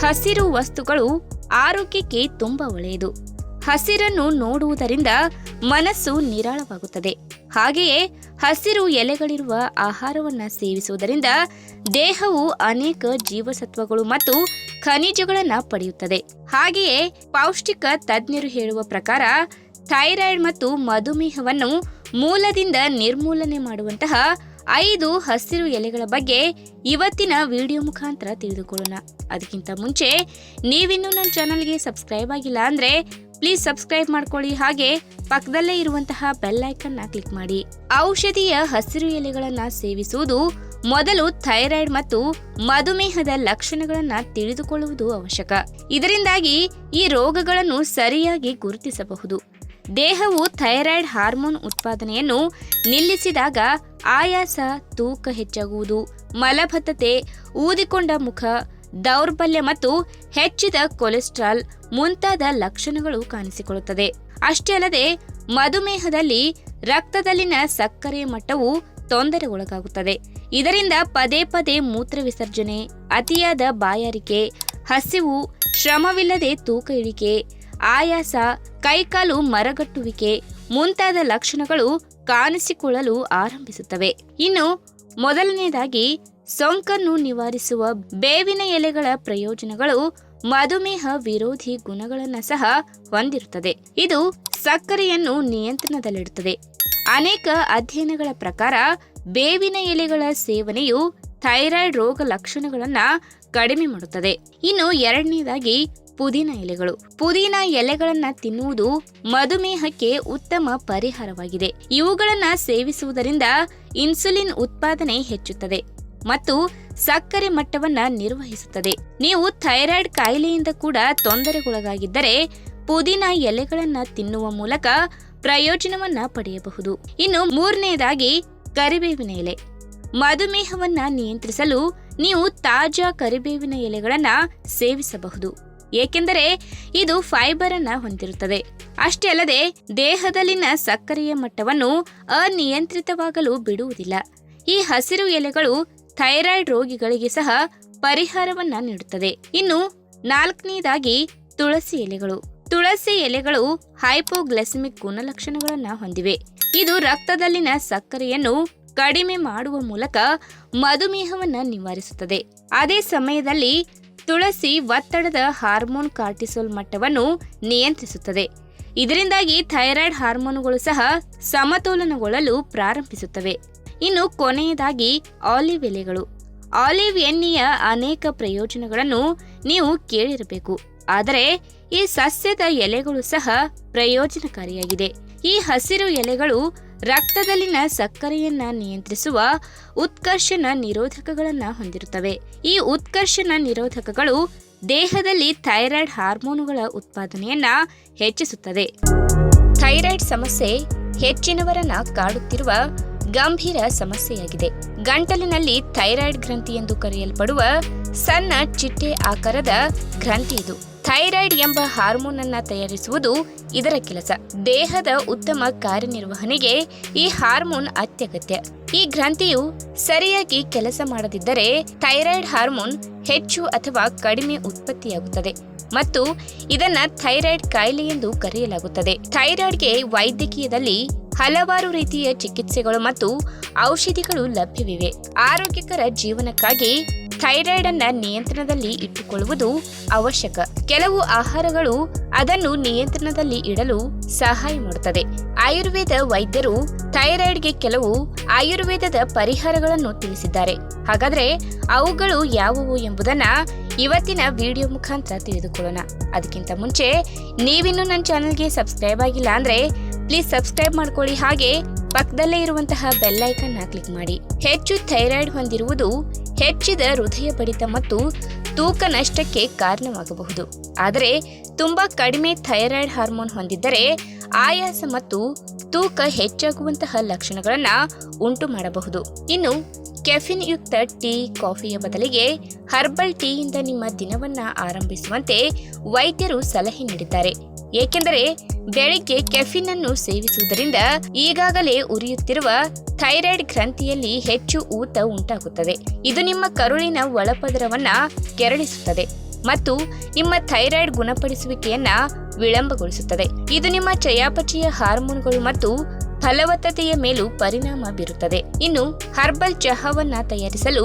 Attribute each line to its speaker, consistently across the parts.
Speaker 1: ಹಸಿರು ವಸ್ತುಗಳು ಆರೋಗ್ಯಕ್ಕೆ ತುಂಬ ಒಳ್ಳೆಯದು. ಹಸಿರನ್ನು ನೋಡುವುದರಿಂದ ಮನಸ್ಸು ನಿರಾಳವಾಗುತ್ತದೆ. ಹಾಗೆಯೇ ಹಸಿರು ಎಲೆಗಳಿರುವ ಆಹಾರವನ್ನು ಸೇವಿಸುವುದರಿಂದ ದೇಹವು ಅನೇಕ ಜೀವಸತ್ವಗಳು ಮತ್ತು ಖನಿಜಗಳನ್ನು ಪಡೆಯುತ್ತದೆ. ಹಾಗೆಯೇ ಪೌಷ್ಟಿಕ ತಜ್ಞರು ಹೇಳುವ ಪ್ರಕಾರ ಥೈರಾಯ್ಡ್ ಮತ್ತು ಮಧುಮೇಹವನ್ನು ಮೂಲದಿಂದ ನಿರ್ಮೂಲನೆ ಮಾಡುವಂತಹ ಐದು ಹಸಿರು ಎಲೆಗಳ ಬಗ್ಗೆ ಇವತ್ತಿನ ವಿಡಿಯೋ ಮುಖಾಂತರ ತಿಳಿದುಕೊಳ್ಳೋಣ. ಅದಕ್ಕಿಂತ ಮುಂಚೆ, ನೀವಿನ್ನೂ ನನ್ನ ಚಾನಲ್ಗೆ ಸಬ್ಸ್ಕ್ರೈಬ್ ಆಗಿಲ್ಲ ಅಂದ್ರೆ ಪ್ಲೀಸ್ ಸಬ್ಸ್ಕ್ರೈಬ್ ಮಾಡ್ಕೊಳ್ಳಿ. ಹಾಗೆ ಪಕ್ಕದಲ್ಲೇ ಇರುವಂತಹ ಬೆಲ್ ಐಕನ್ನ ಕ್ಲಿಕ್ ಮಾಡಿ. ಔಷಧೀಯ ಹಸಿರು ಎಲೆಗಳನ್ನು ಸೇವಿಸುವುದು ಮೊದಲು ಥೈರಾಯ್ಡ್ ಮತ್ತು ಮಧುಮೇಹದ ಲಕ್ಷಣಗಳನ್ನು ತಿಳಿದುಕೊಳ್ಳುವುದು ಅವಶ್ಯಕ. ಇದರಿಂದಾಗಿ ಈ ರೋಗಗಳನ್ನು ಸರಿಯಾಗಿ ಗುರುತಿಸಬಹುದು. ದೇಹವು ಥೈರಾಯ್ಡ್ ಹಾರ್ಮೋನ್ ಉತ್ಪಾದನೆಯನ್ನು ನಿಲ್ಲಿಸಿದಾಗ ಆಯಾಸ, ತೂಕ ಹೆಚ್ಚಾಗುವುದು, ಮಲಬದ್ಧತೆ, ಊದಿಕೊಂಡ ಮುಖ, ದೌರ್ಬಲ್ಯ ಮತ್ತು ಹೆಚ್ಚಿದ ಕೊಲೆಸ್ಟ್ರಾಲ್ ಮುಂತಾದ ಲಕ್ಷಣಗಳು ಕಾಣಿಸಿಕೊಳ್ಳುತ್ತದೆ. ಅಷ್ಟೇ ಅಲ್ಲದೆ, ಮಧುಮೇಹದಲ್ಲಿ ರಕ್ತದಲ್ಲಿನ ಸಕ್ಕರೆ ಮಟ್ಟವು ತೊಂದರೆಗೊಳಗಾಗುತ್ತದೆ. ಇದರಿಂದ ಪದೇ ಪದೇ ಮೂತ್ರ ವಿಸರ್ಜನೆ, ಅತಿಯಾದ ಬಾಯಾರಿಕೆ, ಹಸಿವು, ಶ್ರಮವಿಲ್ಲದೆ ತೂಕ ಇಳಿಕೆ ಆಯಾಸ, ಕೈಕಾಲು ಮರಗಟ್ಟುವಿಕೆ ಮುಂತಾದ ಲಕ್ಷಣಗಳು ಕಾಣಿಸಿಕೊಳ್ಳಲು ಆರಂಭಿಸುತ್ತವೆ. ಇನ್ನು ಮೊದಲನೆಯದಾಗಿ ಸೋಂಕನ್ನು ನಿವಾರಿಸುವ ಬೇವಿನ ಎಲೆಗಳ ಪ್ರಯೋಜನಗಳು ಮಧುಮೇಹ ವಿರೋಧಿ ಗುಣಗಳನ್ನು ಸಹ ಹೊಂದಿರುತ್ತದೆ. ಇದು ಸಕ್ಕರೆಯನ್ನು ನಿಯಂತ್ರಣದಲ್ಲಿಡುತ್ತದೆ. ಅನೇಕ ಅಧ್ಯಯನಗಳ ಪ್ರಕಾರ ಬೇವಿನ ಎಲೆಗಳ ಸೇವನೆಯು ಥೈರಾಯ್ಡ್ ರೋಗ ಲಕ್ಷಣಗಳನ್ನು ಕಡಿಮೆ ಮಾಡುತ್ತದೆ. ಇನ್ನು ಎರಡನೇದಾಗಿ ಪುದೀನ ಎಲೆಗಳು. ಪುದೀನ ಎಲೆಗಳನ್ನ ತಿನ್ನುವುದು ಮಧುಮೇಹಕ್ಕೆ ಉತ್ತಮ ಪರಿಹಾರವಾಗಿದೆ. ಇವುಗಳನ್ನ ಸೇವಿಸುವುದರಿಂದ ಇನ್ಸುಲಿನ್ ಉತ್ಪಾದನೆ ಹೆಚ್ಚುತ್ತದೆ ಮತ್ತು ಸಕ್ಕರೆ ಮಟ್ಟವನ್ನ ನಿರ್ವಹಿಸುತ್ತದೆ. ನೀವು ಥೈರಾಯ್ಡ್ ಕಾಯಿಲೆಯಿಂದ ಕೂಡ ತೊಂದರೆಗೊಳಗಾಗಿದ್ದರೆ ಪುದೀನ ಎಲೆಗಳನ್ನ ತಿನ್ನುವ ಮೂಲಕ ಪ್ರಯೋಜನವನ್ನ ಪಡೆಯಬಹುದು. ಇನ್ನು ಮೂರನೆಯದಾಗಿ ಕರಿಬೇವಿನ ಎಲೆ. ಮಧುಮೇಹವನ್ನ ನಿಯಂತ್ರಿಸಲು ನೀವು ತಾಜಾ ಕರಿಬೇವಿನ ಎಲೆಗಳನ್ನ ಸೇವಿಸಬಹುದು. ಏಕೆಂದರೆ ಇದು ಫೈಬರ್ ಅನ್ನ ಹೊಂದಿರುತ್ತದೆ. ಅಷ್ಟೇ ಅಲ್ಲದೆ ದೇಹದಲ್ಲಿನ ಸಕ್ಕರೆಯ ಮಟ್ಟವನ್ನು ಅನಿಯಂತ್ರಿತವಾಗಲು ಬಿಡುವುದಿಲ್ಲ. ಈ ಹಸಿರು ಎಲೆಗಳು ಥೈರಾಯ್ಡ್ ರೋಗಿಗಳಿಗೆ ಸಹ ಪರಿಹಾರವನ್ನ ನೀಡುತ್ತದೆ. ಇನ್ನು ನಾಲ್ಕನೇದಾಗಿ ತುಳಸಿ ಎಲೆಗಳು. ತುಳಸಿ ಎಲೆಗಳು ಹೈಪೋಗ್ಲೆಸಮಿಕ್ ಗುಣಲಕ್ಷಣಗಳನ್ನು ಹೊಂದಿವೆ. ಇದು ರಕ್ತದಲ್ಲಿನ ಸಕ್ಕರೆಯನ್ನು ಕಡಿಮೆ ಮಾಡುವ ಮೂಲಕ ಮಧುಮೇಹವನ್ನು ನಿವಾರಿಸುತ್ತದೆ. ಅದೇ ಸಮಯದಲ್ಲಿ ತುಳಸಿ ಒತ್ತಡದ ಹಾರ್ಮೋನ್ ಕಾರ್ಟಿಸೋಲ್ ಮಟ್ಟವನ್ನು ನಿಯಂತ್ರಿಸುತ್ತದೆ. ಇದರಿಂದಾಗಿ ಥೈರಾಯ್ಡ್ ಹಾರ್ಮೋನುಗಳು ಸಹ ಸಮತೋಲನಗೊಳ್ಳಲು ಪ್ರಾರಂಭಿಸುತ್ತವೆ. ಇನ್ನು ಕೊನೆಯದಾಗಿ ಆಲಿವ್ ಎಲೆಗಳು ಆಲಿವ್ ಎಣ್ಣೆಯ ಅನೇಕ ಪ್ರಯೋಜನಗಳನ್ನು ನೀವು ಕೇಳಿರಬೇಕು. ಆದರೆ ಈ ಸಸ್ಯದ ಎಲೆಗಳು ಸಹ ಪ್ರಯೋಜನಕಾರಿಯಾಗಿದೆ. ಈ ಹಸಿರು ಎಲೆಗಳು ರಕ್ತದಲ್ಲಿನ ಸಕ್ಕರೆಯನ್ನ ನಿಯಂತ್ರಿಸುವ ಉತ್ಕರ್ಷಣ ನಿರೋಧಕಗಳನ್ನು ಹೊಂದಿರುತ್ತವೆ. ಈ ಉತ್ಕರ್ಷಣ ನಿರೋಧಕಗಳು ದೇಹದಲ್ಲಿ ಥೈರಾಯ್ಡ್ ಹಾರ್ಮೋನುಗಳ ಉತ್ಪಾದನೆಯನ್ನ ಹೆಚ್ಚಿಸುತ್ತದೆ. ಥೈರಾಯ್ಡ್ ಸಮಸ್ಯೆ ಹೆಚ್ಚಿನವರನ್ನ ಕಾಡುತ್ತಿರುವ ಗಂಭೀರ ಸಮಸ್ಯೆಯಾಗಿದೆ. ಗಂಟಲಿನಲ್ಲಿ ಥೈರಾಯ್ಡ್ ಗ್ರಂಥಿ ಎಂದು ಕರೆಯಲ್ಪಡುವ ಸಣ್ಣ ಚಿಟ್ಟೆ ಆಕಾರದ ಗ್ರಂಥಿ ಇದು. ಥೈರಾಯ್ಡ್ ಎಂಬ ಹಾರ್ಮೋನ್ ಅನ್ನ ತಯಾರಿಸುವುದು ಇದರ ಕೆಲಸ. ದೇಹದ ಉತ್ತಮ ಕಾರ್ಯನಿರ್ವಹಣೆಗೆ ಈ ಹಾರ್ಮೋನ್ ಅತ್ಯಗತ್ಯ. ಈ ಗ್ರಂಥಿಯು ಸರಿಯಾಗಿ ಕೆಲಸ ಮಾಡದಿದ್ದರೆ ಥೈರಾಯ್ಡ್ ಹಾರ್ಮೋನ್ ಹೆಚ್ಚು ಅಥವಾ ಕಡಿಮೆ ಉತ್ಪತ್ತಿಯಾಗುತ್ತದೆ ಮತ್ತು ಇದನ್ನ ಥೈರಾಯ್ಡ್ ಕಾಯಿಲೆ ಎಂದು ಕರೆಯಲಾಗುತ್ತದೆ. ಥೈರಾಯ್ಡ್ಗೆ ವೈದ್ಯಕೀಯದಲ್ಲಿ ಹಲವಾರು ರೀತಿಯ ಚಿಕಿತ್ಸೆಗಳು ಮತ್ತು ಔಷಧಿಗಳು ಲಭ್ಯವಿವೆ. ಆರೋಗ್ಯಕರ ಜೀವನಕ್ಕಾಗಿ ಥೈರಾಯ್ಡ್ ಅನ್ನ ನಿಯಂತ್ರಣದಲ್ಲಿ ಇಟ್ಟುಕೊಳ್ಳುವುದು ಅವಶ್ಯಕ. ಕೆಲವು ಆಹಾರಗಳು ಅದನ್ನು ನಿಯಂತ್ರಣದಲ್ಲಿ ಇಡಲು ಸಹಾಯ ಮಾಡುತ್ತದೆ. ಆಯುರ್ವೇದ ವೈದ್ಯರು ಥೈರಾಯ್ಡ್ಗೆ ಕೆಲವು ಆಯುರ್ವೇದದ ಪರಿಹಾರಗಳನ್ನು ತಿಳಿಸಿದ್ದಾರೆ. ಹಾಗಾದ್ರೆ ಅವುಗಳು ಯಾವುವು ಎಂಬುದನ್ನ ಇವತ್ತಿನ ವಿಡಿಯೋ ಮುಖಾಂತರ ತಿಳಿದುಕೊಳ್ಳೋಣ. ಅದಕ್ಕಿಂತ ಮುಂಚೆ ನೀವಿನ್ನೂ ನನ್ನ ಚಾನಲ್ಗೆ ಸಬ್ಸ್ಕ್ರೈಬ್ ಆಗಿಲ್ಲ ಅಂದ್ರೆ ಪ್ಲೀಸ್ ಸಬ್ಸ್ಕ್ರೈಬ್ ಮಾಡ್ಕೊಳ್ಳಿ. ಹಾಗೆ ಪಕ್ಕದಲ್ಲೇ ಇರುವಂತಹ ಬೆಲ್ ಐಕನ್ ಕ್ಲಿಕ್ ಮಾಡಿ. ಹೆಚ್ಚು ಥೈರಾಯ್ಡ್ ಹೊಂದಿರುವುದು ಹೆಚ್ಚಿದ ಹೃದಯ ಬಡಿತ ಮತ್ತು ತೂಕ ನಷ್ಟಕ್ಕೆ ಕಾರಣವಾಗಬಹುದು. ಆದರೆ, ತುಂಬಾ ಕಡಿಮೆ ಥೈರಾಯ್ಡ್ ಹಾರ್ಮೋನ್ ಹೊಂದಿದ್ದರೆ, ಆಯಾಸ ಮತ್ತು ತೂಕ ಹೆಚ್ಚಾಗುವಂತಹ ಲಕ್ಷಣಗಳನ್ನು ಉಂಟು ಮಾಡಬಹುದು ಇನ್ನು ಕೆಫಿನ್ ಯುಕ್ತ ಟೀ, ಕಾಫಿಯ ಬದಲಿಗೆ ಹರ್ಬಲ್ ಟೀಯಿಂದ ನಿಮ್ಮ ದಿನವನ್ನ ಆರಂಭಿಸುವಂತೆ ವೈದ್ಯರು ಸಲಹೆ ನೀಡಿದ್ದಾರೆ. ಏಕೆಂದರೆ ಬೆಳಿಗ್ಗೆ ಕೆಫಿನ್ ಅನ್ನು ಸೇವಿಸುವುದರಿಂದ ಈಗಾಗಲೇ ಉರಿಯುತ್ತಿರುವ ಥೈರಾಯ್ಡ್ ಗ್ರಂಥಿಯಲ್ಲಿ ಹೆಚ್ಚು ಊತ ಉಂಟಾಗುತ್ತದೆ. ಇದು ನಿಮ್ಮ ಕರುಳಿನ ಒಳಪದರವನ್ನು ಕೆರಳಿಸುತ್ತದೆ ಮತ್ತು ನಿಮ್ಮ ಥೈರಾಯ್ಡ್ ಗುಣಪಡಿಸುವಿಕೆಯನ್ನ ವಿಳಂಬಗೊಳಿಸುತ್ತದೆ. ಇದು ನಿಮ್ಮ ಚಯಾಪಚಯ ಹಾರ್ಮೋನ್ಗಳು ಮತ್ತು ಫಲವತ್ತತೆಯ ಮೇಲೂ ಪರಿಣಾಮ ಬೀರುತ್ತದೆ. ಇನ್ನು ಹರ್ಬಲ್ ಚಹಾವನ್ನ ತಯಾರಿಸಲು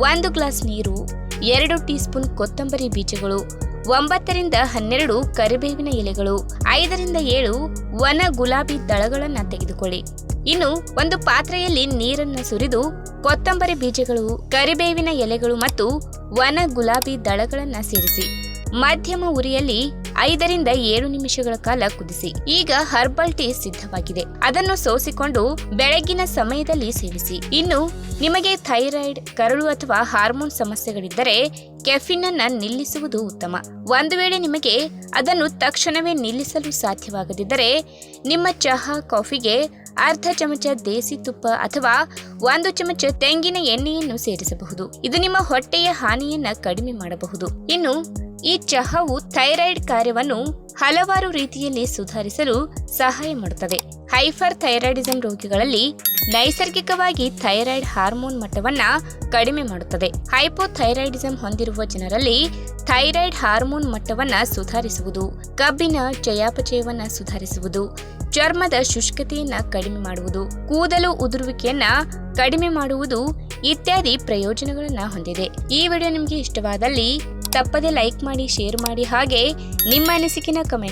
Speaker 1: ಒಂದು ಗ್ಲಾಸ್ ನೀರು, ಎರಡು ಟೀ ಸ್ಪೂನ್ ಕೊತ್ತಂಬರಿ ಬೀಜಗಳು, ಒಂಬತ್ತರಿಂದ ಹನ್ನೆರಡು ಕರಿಬೇವಿನ ಎಲೆಗಳು, ಐದರಿಂದ ಏಳು ಒಣ ಗುಲಾಬಿ ದಳಗಳನ್ನ ತೆಗೆದುಕೊಳ್ಳಿ. ಇನ್ನು ಒಂದು ಪಾತ್ರೆಯಲ್ಲಿ ನೀರನ್ನ ಸುರಿದು ಕೊತ್ತಂಬರಿ ಬೀಜಗಳು, ಕರಿಬೇವಿನ ಎಲೆಗಳು ಮತ್ತು ಒಣ ಗುಲಾಬಿ ದಳಗಳನ್ನ ಸೇರಿಸಿ. ಮಧ್ಯಮ ಉರಿಯಲ್ಲಿ ಐದರಿಂದ ಏಳು ನಿಮಿಷಗಳ ಕಾಲ ಕುದಿಸಿ. ಈಗ ಹರ್ಬಲ್ ಟೀ ಸಿದ್ಧವಾಗಿದೆ. ಅದನ್ನು ಸೋಸಿಕೊಂಡು ಬೆಳಗಿನ ಸಮಯದಲ್ಲಿ ಸೇವಿಸಿ. ಇನ್ನು ನಿಮಗೆ ಥೈರಾಯ್ಡ್ ಕರಳು ಅಥವಾ ಹಾರ್ಮೋನ್ ಸಮಸ್ಯೆಗಳಿದ್ದರೆ ಕೆಫಿನ್ ಅನ್ನ ನಿಲ್ಲಿಸುವುದು ಉತ್ತಮ. ಒಂದು ವೇಳೆ ನಿಮಗೆ ಅದನ್ನು ತಕ್ಷಣವೇ ನಿಲ್ಲಿಸಲು ಸಾಧ್ಯವಾಗದಿದ್ದರೆ ನಿಮ್ಮ ಚಹಾ, ಕಾಫಿಗೆ ಅರ್ಧ ಚಮಚ ದೇಸಿ ತುಪ್ಪ ಅಥವಾ ಒಂದು ಚಮಚ ತೆಂಗಿನ ಎಣ್ಣೆಯನ್ನು ಸೇರಿಸಬಹುದು. ಇದು ನಿಮ್ಮ ಹೊಟ್ಟೆಯ ಹಾನಿಯನ್ನ ಕಡಿಮೆ ಮಾಡಬಹುದು. ಇನ್ನು ಈ ಚಹಾವು ಥೈರಾಯ್ಡ್ ಕಾರ್ಯವನ್ನು ಹಲವಾರು ರೀತಿಯಲ್ಲಿ ಸುಧಾರಿಸಲು ಸಹಾಯ ಮಾಡುತ್ತದೆ. ಹೈಫರ್ ಥೈರಾಯ್ಡಿಸಂ ರೋಗಿಗಳಲ್ಲಿ ನೈಸರ್ಗಿಕವಾಗಿ ಥೈರಾಯ್ಡ್ ಹಾರ್ಮೋನ್ ಮಟ್ಟವನ್ನ ಕಡಿಮೆ ಮಾಡುತ್ತದೆ. ಹೈಪೋಥೈರಾಯ್ಡಿಸಂ ಹೊಂದಿರುವ ಜನರಲ್ಲಿ ಥೈರಾಯ್ಡ್ ಹಾರ್ಮೋನ್ ಮಟ್ಟವನ್ನ ಸುಧಾರಿಸುವುದು, ಕಬ್ಬಿನ ಚಯಾಪಚಯವನ್ನ ಸುಧಾರಿಸುವುದು, ಚರ್ಮದ ಶುಷ್ಕತೆಯನ್ನು ಕಡಿಮೆ ಮಾಡುವುದು, ಕೂದಲು ಉದುರುವಿಕೆಯನ್ನು ಕಡಿಮೆ ಮಾಡುವುದು ಇತ್ಯಾದಿ ಪ್ರಯೋಜನಗಳನ್ನ ಹೊಂದಿದೆ. ಈ ವಿಡಿಯೋ ನಿಮಗೆ ಇಷ್ಟವಾದಲ್ಲಿ ತಪ್ಪದೆ ಲೈಕ್ ಮಾಡಿ ಶೇರ್ ಮಾಡಿ ಹಾಗೆ ನಿಮ್ಮ ಅನಿಸಿಕೆನ ಕಮೆಂಟ್